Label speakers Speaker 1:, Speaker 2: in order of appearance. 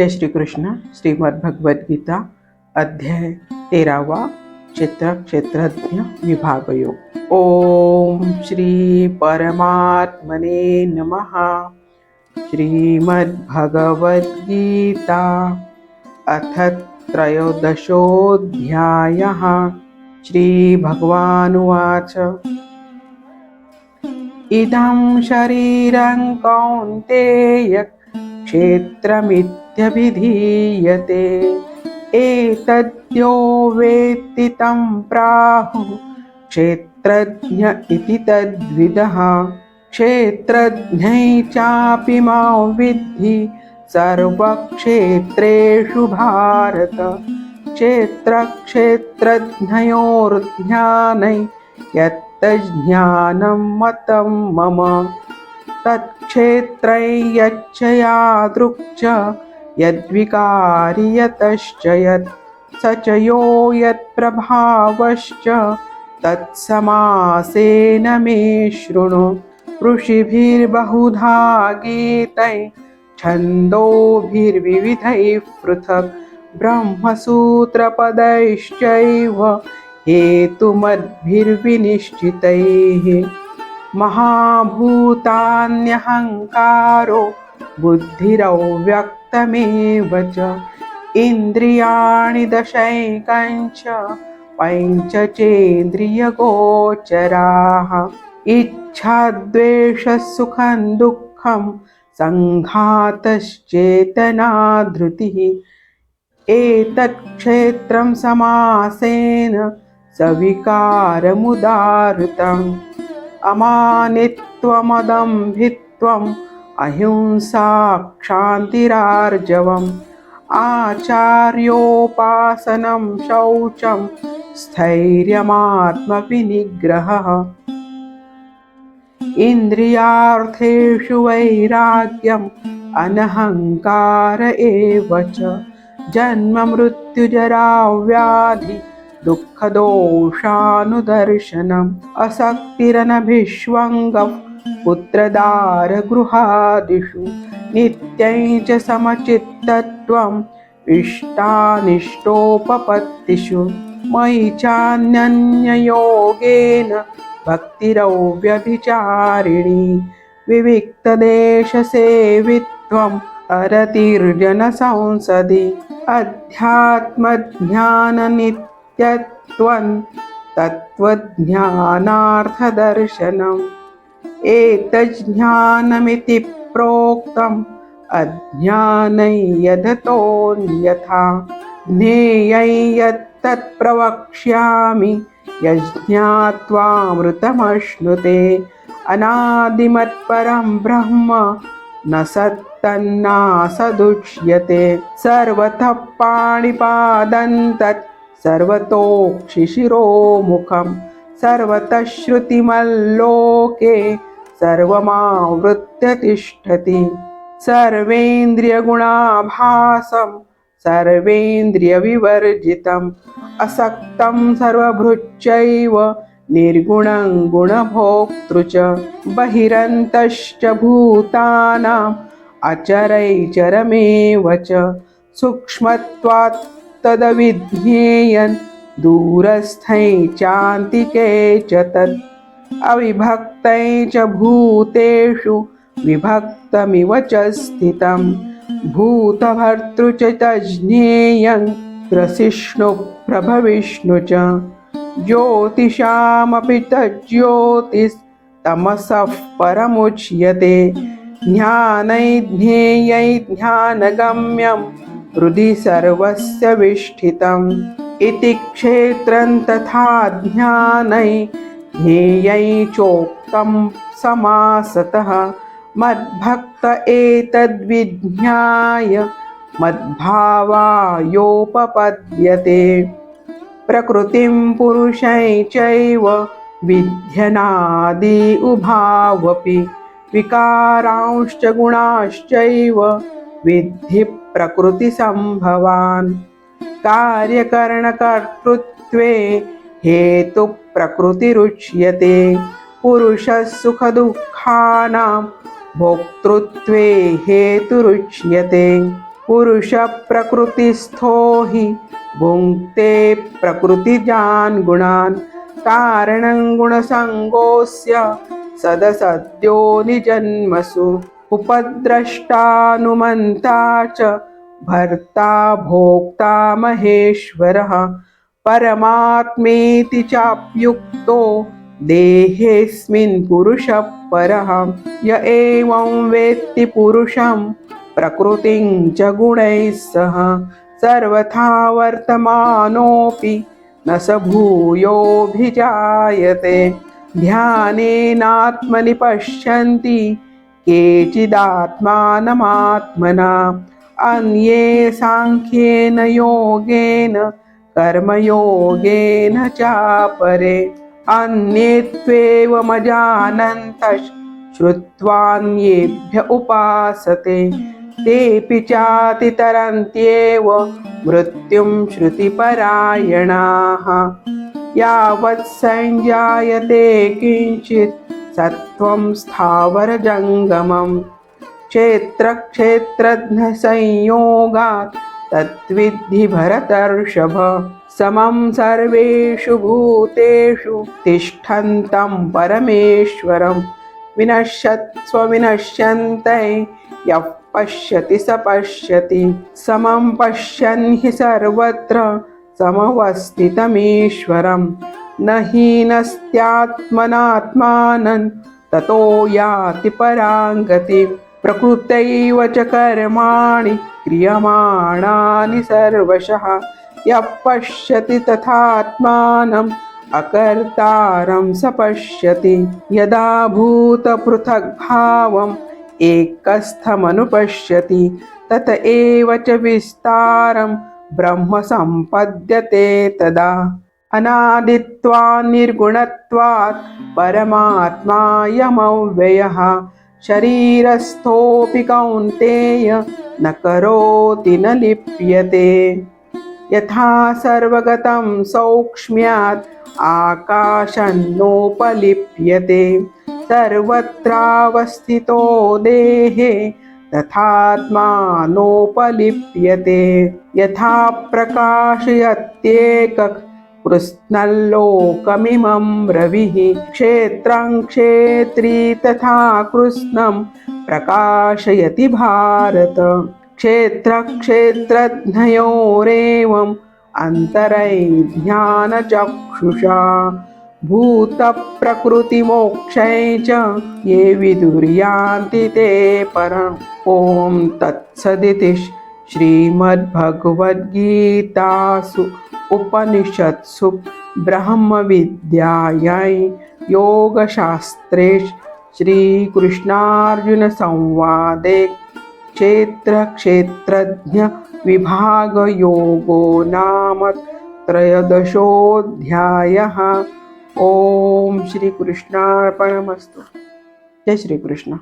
Speaker 1: जय श्रीकृष्ण श्रीमद्भगवद्गीता अध्याय तेरावा क्षेत्र क्षेत्रज्ञ विभागयोग. ओम श्री परमात्मने नमः. श्रीमद्भगवद्गीता अथ त्रयोदशोऽध्यायः. श्रीभगवानुवाच. इदं शरीरं कौन्तेय क्षेत्रमित् क्षेत्रमित्यभिधीयते एतद्यो वेत्ति तं प्राहुः। क्षेत्रज्ञ इति तद्विदः। क्षेत्रज्ञै चापि मां विद्धि। सर्वक्षेत्रेषु भारत। क्षेत्रक्षेत्रज्ञयोर्ध्यानै यत्तज्ज्ञानं मतं मम। तत्क्षेत्रै यच्च दृक् च यद्विकारियतश्च यत् स च यो यत्प्रभावश्च तत्समासेन मे शृणु ऋषिभिर्बहुधा गीतै छन्दोभिर्विविधैः पृथक् ब्रह्मसूत्रपदैश्चैव हेतुमद्भिर्विनिश्चितैः महाभूतान्यहङ्कारो बुद्धिरव्यक्तमेव च इन्द्रियाणि दशैकञ्च पञ्चचेन्द्रियगोचराः। इच्छाद्वेषसुखं दुःखं सङ्घातश्चेतना धृतिः एतत् क्षेत्रं समासेन सविकारमुदाहृतम्। अमानित्वमदम्भित्वं अहिंसा क्षान्तिरार्जवम् आचार्योपासनं शौचं स्थैर्यमात्मविनिग्रहः। इन्द्रियार्थेषु वैराग्यम् अनहङ्कार एव च। जन्ममृत्युजराव्याधि दुःखदोषानुदर्शनम् असक्तिरनभिष्वङ्गः पुत्रदारगृहादिषु नित्यं च समचित्तत्वम् इष्टानिष्टोपपत्तिषु मयि चान्यन्ययोगेन भक्तिरव्यभिचारिणी विविक्तदेशसेवित्वम् अरतिर्जनसंसदि अध्यात्मज्ञाननित्यत्वं तत्त्वज्ञानार्थदर्शनम् एतज्ज्ञानमिति प्रोक्तम्। अज्ञानै यदतोऽन्यथा ज्ञेयै यत्तत् प्रवक्ष्यामि यज्ञात्वामृतमश्नुते अनादिमत्परं ब्रह्म न सत्तन्नासदुच्यते। सर्वतः पाणिपादं तत् सर्वतोक्षिशिरोमुखं सर्वतः श्रुतिमल्लोके सर्वमावृत्य तिष्ठति सर्वेन्द्रियगुणाभासं सर्वेन्द्रियविवर्जितम् असक्तं सर्वभृच्चैव निर्गुणं गुणभोक्तृ च बहिरन्तश्च भूतानाम् अचरैचरमेव च सूक्ष्मत्वात् तदविध्येयन् दूरस्थै चान्तिके च तत्। अविभक्तै च भूतेषु विभक्तमिव च स्थितं भूतभर्तृ च तज्ज्ञेयं ग्रसिष्णुप्रभविष्णु च ज्योतिषामपि तज्ज्योतिस्तमसः परमुच्यते। ज्ञानै ज्ञेयै ज्ञानगम्यं हृदि सर्वस्य विष्ठितम्। इति क्षेत्रं तथा ज्ञानै ज्ञेयै चोक्तं समासतः। मद्भक्त एतद्विज्ञाय मद्भावायोपपद्यते। प्रकृतिं पुरुषै चैव विध्यनादि उभावपि। विकारांश्च गुणाश्चैव विद्धि प्रकृतिसम्भवान्। कार्यकरणकर्तृत्वे हेतु प्रकृतिरुच्यते पुरुषसुखदुःखानां भोक्तृत्वे हेतुरुच्यते पुरुषप्रकृतिस्थो हि भुङ्क्ते प्रकृतिजान् गुणान्। कारणं गुणसङ्गोऽस्य सदसद्यो निजन्मसु। उपद्रष्टानुमन्ता च भर्ता भोक्ता महेश्वरः। परमात्मेति चाप्युक्तो देहेऽस्मिन् पुरुषः परः। य एवं वेत्ति पुरुषं प्रकृतिं च गुणैः सह। सर्वथा वर्तमानोऽपि न स भूयोऽभिजायते। ध्यानेनात्मनि पश्यन्ति केचिदात्मानमात्मना। अन्ये साङ्ख्येन योगेन कर्मयोगेन चापरे अन्येत्वेव त्वेवमजानन्तः श्रुत्वान्येभ्य उपासते तेऽपि चातितरन्त्येव मृत्युं श्रुतिपरायणाः। यावत् सञ्जायते किञ्चित् सत्त्वं स्थावरजङ्गमम् क्षेत्रक्षेत्रज्ञसंयोगात् तद्विद्धि भरतर्षभ समं सर्वेषु भूतेषु तिष्ठन्तं परमेश्वरं। विनश्यत्स्वविनश्यन्ते यः पश्यति स पश्यति। समं पश्यन् हि सर्वत्र समवस्थितमीश्वरं। न हीनस्त्यात्मनात्मानं ततो याति परां गतिम् प्रकृतैव च कर्माणि क्रियमाणानि सर्वशः यः पश्यति तथात्मानम् अकर्तारं स पश्यति यदा भूतपृथग्भावम् एकस्थमनुपश्यति तत एव च विस्तारं ब्रह्म सम्पद्यते तदा। अनादित्वान् निर्गुणत्वात् परमात्मायमव्ययः शरीरस्थोऽपि कौन्तेय न करोति न लिप्यते। यथा सर्वगतं सौक्ष्म्यात् आकाशन्नोपलिप्यते। सर्वत्रावस्थितो देहे तथात्मानोपलिप्यते। यथा प्रकाशयत्येकः कृत्स्नल्लोकमिमं रविः क्षेत्रं क्षेत्री तथा कृत्स्नं प्रकाशयति भारत। क्षेत्रक्षेत्रज्ञयोरेवम् अन्तरैज्ञानचक्षुषा भूतप्रकृतिमोक्षै च ये विदुर्यान्ति ते परम्। ॐ तत्सदिति श्रीमद्भगवद्गीतासु। उपनिषत्सु ब्रह्मविद्यायै योगशास्त्रे श्रीकृष्णार्जुनसंवादे क्षेत्रक्षेत्रज्ञविभागयोगो नाम त्रयोदशोऽध्यायः। ॐ श्रीकृष्णार्पणमस्तु। जय श्रीकृष्ण।